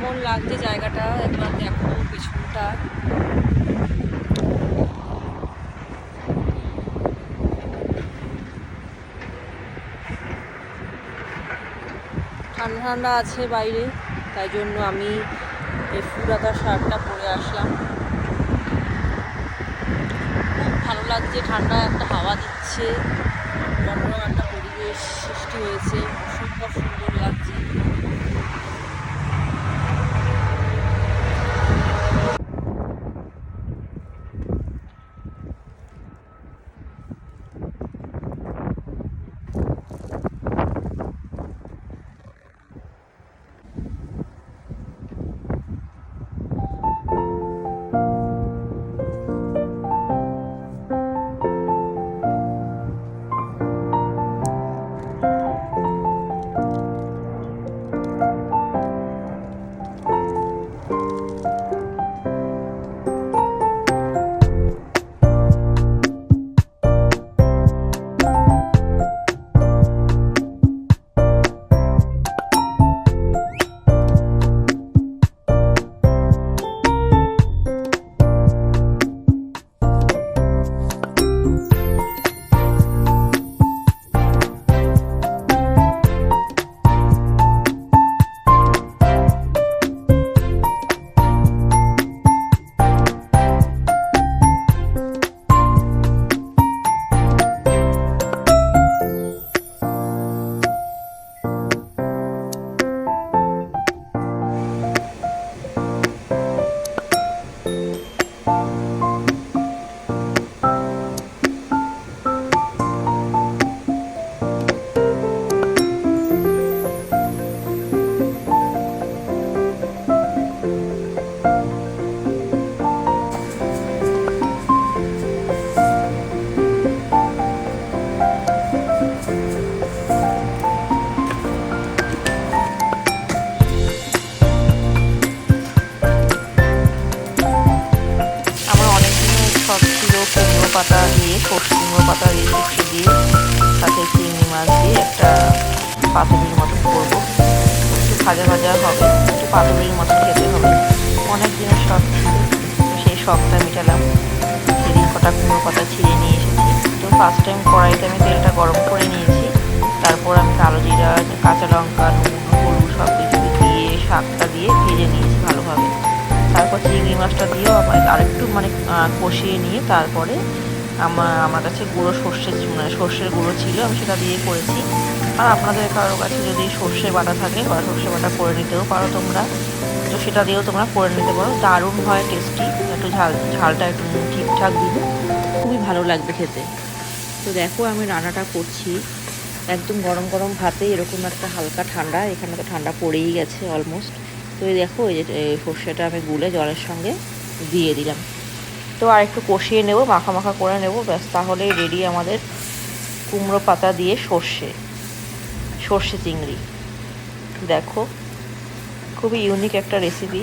কেমন লাগছে জায়গাটা? একবার দেখো পিছনটা। ঠান্ডা ঠান্ডা আছে বাইরে, তাই জন্য আমি এই ফুরাতা শার্টটা পরে আসলাম। খুব ভালো লাগছে, ঠান্ডা একটা হাওয়া দিচ্ছে। মনোরম একটা পরিবেশ সৃষ্টি হয়েছে। সুন্দর সুন্দর লাগছে। পাতা দিয়ে কুমড়ো পাতা দিয়ে সর্ষে দিয়ে, সাথে চিংড়ি মাছ দিয়ে একটা পাতুরির মতো করব। একটু ভাজা ভাজা হবে, একটু পাতুরির মতো খেতে হবে। অনেক দিনের শখ সেই শখটা মেটালাম। সেদিন কটা কুমড়ো পাতা ছিঁড়ে নিয়ে এসেছি। তো ফার্স্ট টাইম কড়াইতে আমি তেলটা গরম করে নিয়েছি। তারপর আমি কালো জিরা, কাঁচা লঙ্কা, নুন সব কিছু দিয়ে শাকটা দিয়ে ভেজে নিয়েছি ভালোভাবে। তারপর চিংড়ি মাছটা দিয়েও আমার আরেকটু মানে কষিয়ে নিয়ে তারপরে আমার আমার কাছে গুঁড়ো সর্ষে মানে সর্ষের গুঁড়ো ছিল, আমি সেটা দিয়ে করেছি। আর আপনাদের কারোর কাছে যদি সর্ষে বাটা থাকে বা সর্ষে বাটা করে নিতেও পারো তোমরা, তো সেটা দিয়েও তোমরা করে নিতে পারো। দারুণ হয় টেস্টি একটু ঝাল, ঝালটা একটু ঠিকঠাক দিলে খুবই ভালো লাগবে খেতে। তো দেখো, আমি রান্নাটা করছি। একদম গরম গরম ভাতে এরকম একটা হালকা ঠান্ডা, এখানে তো ঠান্ডা পড়েই গেছে অলমোস্ট তো দেখো, এই যে সর্ষেটা আমি গুলে জলের সঙ্গে দিয়ে দিলাম। তো আর একটু কষিয়ে নেব, মাখা মাখা করে নেব, ব্যাস তাহলে রেডি আমাদের কুমড়ো পাতা দিয়ে সর্ষে সর্ষে চিংড়ি। দেখো, খুবই ইউনিক একটা রেসিপি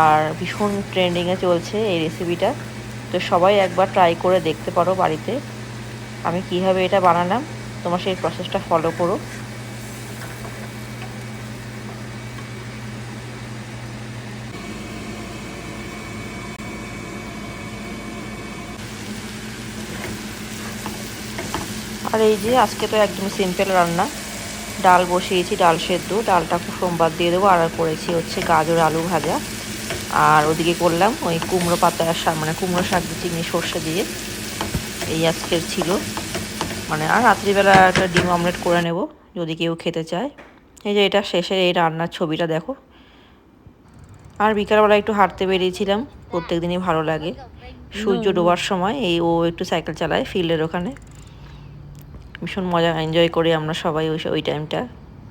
আর ভীষণ ট্রেন্ডিংয়ে চলছে এই রেসিপিটা তো সবাই একবার ট্রাই করে দেখতে পারো বাড়িতে। আমি কীভাবে এটা বানালাম, তোমার সেই প্রসেসটা ফলো করো। আর এই যে আজকে তো একদম সিম্পল রান্না। ডাল বসিয়েছি, ডাল সেদ্ধ। ডালটা খুব সোমবার দিয়ে দেবো। আর করেছি হচ্ছে গাজর, আলু ভাজা। আর ওদিকে করলাম ওই কুমড়ো পাতার শাক মানে কুমড়ো শাক দিয়ে চিংড়ি, সর্ষে দিয়ে। এই আজকের ছিল। মানে আর রাত্রিবেলা একটা ডিম অমলেট করে নেব, যদি কেউ খেতে চায়। এই যে এটা শেষে এই রান্নার ছবিটা দেখো। আর বিকালবেলা একটু হাঁটতে বেরিয়েছিলাম। প্রত্যেক দিনই ভালো লাগে। সূর্য ডোবার সময় এই ও একটু সাইকেল চালায় ফিল্ডের ওখানে। ভীষণ মজা এনজয় করি আমরা সবাই ওই ওই টাইমটা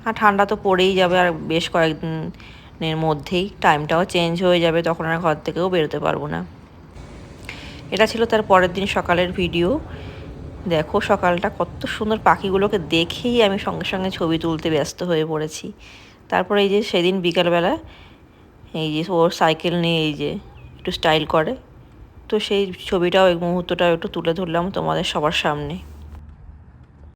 আর ঠান্ডা তো পড়েই যাবে আর বেশ কয়েকদিনের মধ্যেই টাইমটাও চেঞ্জ হয়ে যাবে, তখন আর ঘর থেকেও বেরোতে পারব না। এটা ছিল তার পরের দিন সকালের ভিডিও দেখো সকালটা কত সুন্দর পাখিগুলোকে দেখেই আমি সঙ্গে সঙ্গে ছবি তুলতে ব্যস্ত হয়ে পড়েছি। তারপরে এই যে সেদিন বিকালবেলা, এই যে ওর সাইকেল নিয়ে এই যে একটু স্টাইল করে, তো সেই ছবিটাও এই মুহূর্তটাও একটু তুলে ধরলাম তোমাদের সবার সামনে।